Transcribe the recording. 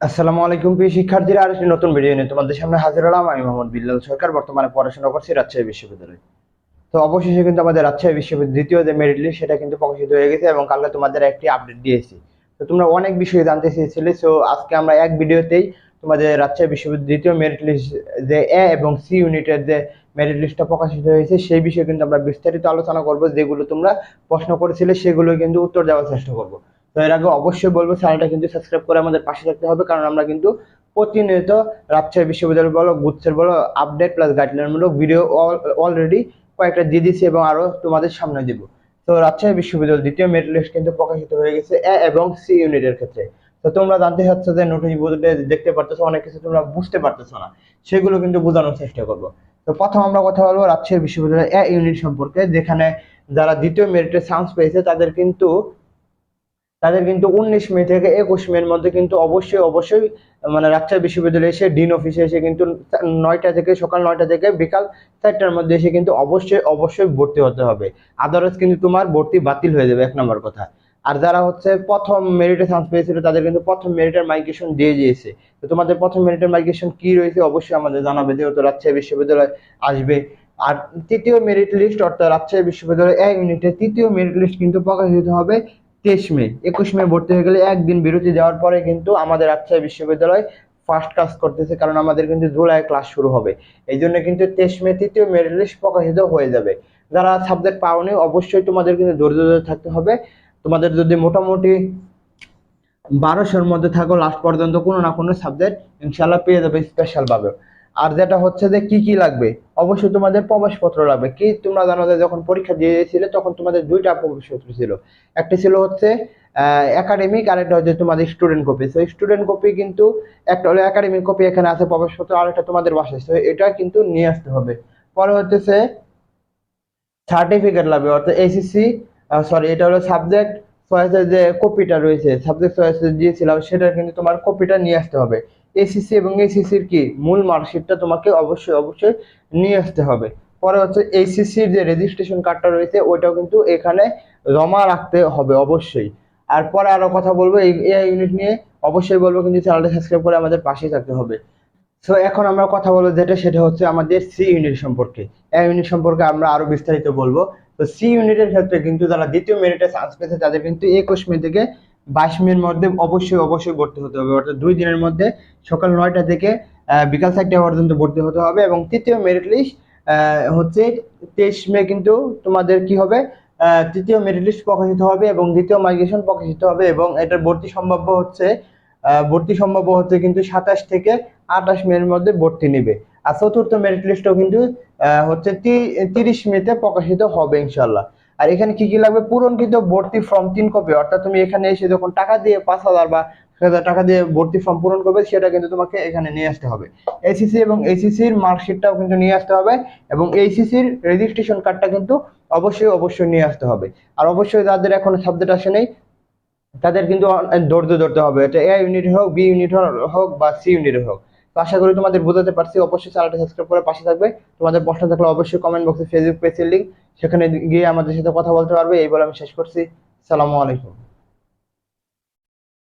আসসালামু আলাইকুম প্রিয় শিক্ষার্থীরা আর একটি নতুন ভিডিও নিয়ে তোমাদের সামনে হাজির হলাম। আমি মোহাম্মদ বিল্লাল সরকার, বর্তমানে পড়াশোনা করছি রাজশাহী বিশ্ববিদ্যালয়ে। তো অবশেষে কিন্তু আমাদের রাজশাহী বিশ্ববিদ্যালয় দ্বিতীয় যে মেরিট লিস্ট সেটা কিন্তু প্রকাশিত হয়ে গেছে এবং কালকে তোমাদের একটি আপডেট দিয়েছি। তো তোমরা অনেক বিষয়ে জানতে চেয়েছিলে সো আজকে আমরা এক ভিডিওতেই তোমাদের রাজশাহী বিশ্ববিদ্যালয় দ্বিতীয় মেরিট লিস্ট যে এ এবং সি ইউনিটের যে মেরিট লিস্টটা প্রকাশিত হয়েছে, সেই বিষয়ে কিন্তু আমরা বিস্তারিত আলোচনা করব, যেগুলো তোমরা প্রশ্ন করেছিলে সেগুলো কিন্তু উত্তর দেওয়ার চেষ্টা করব। তো এর আগে অবশ্যই বলব চ্যানেলটা কিন্তু সাবস্ক্রাইব করে আমাদের পাশে থাকতে হবে, কারণ আমরা কিন্তু প্রতিনিয়ত রাজশাহী বিশ্ববিদ্যালয় বলো গুচ্ছের বলো আপডেট প্লাস গাইডলাইনমূলক ভিডিও অলরেডি কয়েকটা দিয়ে দিচ্ছি এবং আরও তোমাদের সামনে দিব। তো রাজশাহী বিশ্ববিদ্যালয় দ্বিতীয় মেরিট লিস্ট কিন্তু প্রকাশিত হয়ে গেছে এ এবং সি ইউনিটের ক্ষেত্রে। তো তোমরা জানতে চাচ্ছ যে নোটিশ বোর্ডে দেখতে পারতেছো, অনেক কিছু তোমরা বুঝতে পারতেছো না, সেগুলো কিন্তু বোঝানোর চেষ্টা করব। তো প্রথম আমরা কথা বলব রাজশাহী বিশ্ববিদ্যালয় এ ইউনিট সম্পর্কে, যেখানে যারা দ্বিতীয় মেরিটে চান্স পেয়েছে, তাদের কিন্তু তাদের কিন্তু উনিশ মে থেকে একুশ মের মধ্যে কিন্তু অবশ্যই অবশ্যই মানে রাজশাহী বিশ্ববিদ্যালয়ে এসে ডিন অফিসে এসে কিন্তু নয়টা থেকে, সকাল নয়টা থেকে বিকাল চারটার মধ্যে এসে কিন্তু অবশ্যই অবশ্যই ভর্তি হতে হবে। আদারওয়াইজ কিন্তু তোমার ভর্তি বাতিল হয়ে যাবে, এক নম্বর কথা। আর যারা হচ্ছে প্রথম মেরিটে চান্স পেয়েছিল, তাদের কিন্তু প্রথম মেরিটের মাইগ্রেশন দিয়ে দিয়েছে। তো তোমাদের প্রথম মেরিটের মাইগ্রেশন কি রয়েছে অবশ্যই আমাদের জানাবে, যেহেতু রাজশাহী বিশ্ববিদ্যালয় আসবে। আর তৃতীয় মেরিট লিস্ট, অর্থাৎ রাজশাহী বিশ্ববিদ্যালয় এক ইউনিটের তৃতীয় মেরিট লিস্ট কিন্তু প্রকাশিত হবে তেইশ মে একুশ মে ভর্তি হয়ে গেলে একদিন বিরতি দেওয়ার পরে কিন্তু আমাদের রাজশাহী বিশ্ববিদ্যালয় ফার্স্ট ক্লাস করতেছে, কারণ আমাদের কিন্তু জুলাই ক্লাস শুরু হবে। এই জন্য কিন্তু তেইশ মে তৃতীয় মেরিট লিস্ট প্রকাশিত হয়ে যাবে। যারা সাবজেক্ট পাওনি, অবশ্যই তোমাদের কিন্তু ধৈর্য ধরে থাকতে হবে। তোমাদের যদি মোটামুটি বারোশোর মধ্যে থাকো লাস্ট পর্যন্ত কোনো না কোনো সাবজেক্ট ইনশাল্লাহ পেয়ে যাবে স্পেশাল ভাবে। আর যেটা হচ্ছে যে কি কি লাগবে? অবশ্যই তোমাদের প্রবেশপত্র লাগবে। কি তোমরা জানো যে যখন পরীক্ষা দিয়েছিলে, তখন তোমাদের দুইটা প্রবেশপত্র ছিল। একটা ছিল হচ্ছে একাডেমিক আর একটা হচ্ছে তোমাদের স্টুডেন্ট কপি তো স্টুডেন্ট কপি কিন্তু একটা হলো একাডেমিক কপি এখানে আছে প্রবেশপত্র, আর একটা তোমাদের বাসায়। তো এটা কিন্তু নিয়ে আসতে হবে। পরে হচ্ছে সার্টিফিকেট লাগবে। অর্থাৎ এসিসি সরি এটা হলো সাবজেক্ট চয়েসের যে কপিটা রয়েছে সাবজেক্ট চয়েস দিয়েছিলাম সেটা কিন্তু তোমার কপিটা নিয়ে আসতে হবে। এসিসি এবং এসিসির কি? মূল মার্কশিটটা তোমাকে অবশ্যই অবশ্যই নিয়ে আসতে হবে। পরে হচ্ছে এইসিসির যে রেজিস্ট্রেশন কার্ডটা রয়েছে, ওইটাও কিন্তু এখানে জমা রাখতে হবে অবশ্যই। আর পরে আরও কথা বলব, এই এআই ইউনিট নিয়ে অবশ্যই বলব, কিন্তু চ্যানেলটা সাবস্ক্রাইব করে আমাদের পাশেই থাকতে হবে। সো এখন আমরা কথা বলব যেটা, সেটা হচ্ছে আমাদের সি ইউনিট সম্পর্কে। এ ইউনিট সম্পর্কে আমরা আরও বিস্তারিত বলব। তো সি ইউনিটের ক্ষেত্রে কিন্তু যারা দ্বিতীয় মেরিটে চান্স পেয়েছে, তাদের কিন্তু একুশ মে থেকে বাইশ মের মধ্যে অবশ্যই অবশ্যই ভর্তি হতে হবে। অর্থাৎ দুই দিনের মধ্যে সকাল নয়টা থেকে বিকাল চারটা পর্যন্ত ভর্তি হতে হবে এবং তৃতীয় মেরিট লিস্ট হচ্ছে তেইশ মে কিন্তু তোমাদের কি হবে? তৃতীয় মেরিট লিস্ট প্রকাশিত হবে এবং দ্বিতীয় মাইগ্রেশন প্রকাশিত হবে এবং এটার ভর্তি সম্ভাব্য হচ্ছে ভর্তি সম্ভাব্য হচ্ছে কিন্তু সাতাশ থেকে আঠাশ মের মধ্যে ভর্তি নেবে। আর চতুর্থ মেরিট লিস্টও কিন্তু হচ্ছে তিরিশ মেতে প্রকাশিত হবে ইনশাল্লাহ আর এখানে কি কি লাগবে? পূরণকৃত ভর্তি ফর্ম তিন কপি অর্থাৎ তুমি এখানে এসে যখন টাকা দিয়ে পাঁচ হাজার বা টাকা দিয়ে ভর্তি ফর্ম পূরণ করবে, সেটা কিন্তু তোমাকে এখানে নিয়ে আসতে হবে। এসিসি এবং এসিসির মার্কশিটটাও কিন্তু নিয়ে আসতে হবে এবং এইসিসির রেজিস্ট্রেশন কার্ডটা কিন্তু অবশ্যই অবশ্যই নিয়ে আসতে হবে। আর অবশ্যই যাদের এখন সাবজেক্ট আসে নেই, তাদের কিন্তু ধৈর্য ধরতে হবে। এটা এ ইউনিট হোক বি ইউনিট হোক বা সি ইউনিট হোক। তো আশা করি তোমাদের বোঝাতে পারছি। অবশ্যই চ্যানেলটা সাবস্ক্রাইব করে পাশে থাকবে। তোমাদের প্রশ্ন থাকলে অবশ্যই কমেন্ট বক্সে ফেসবুক পেজের লিঙ্ক সেখানে গিয়ে আমাদের সাথে কথা বলতে পারবে এই বলে আমি শেষ করছি। সালামু আলাইকুম।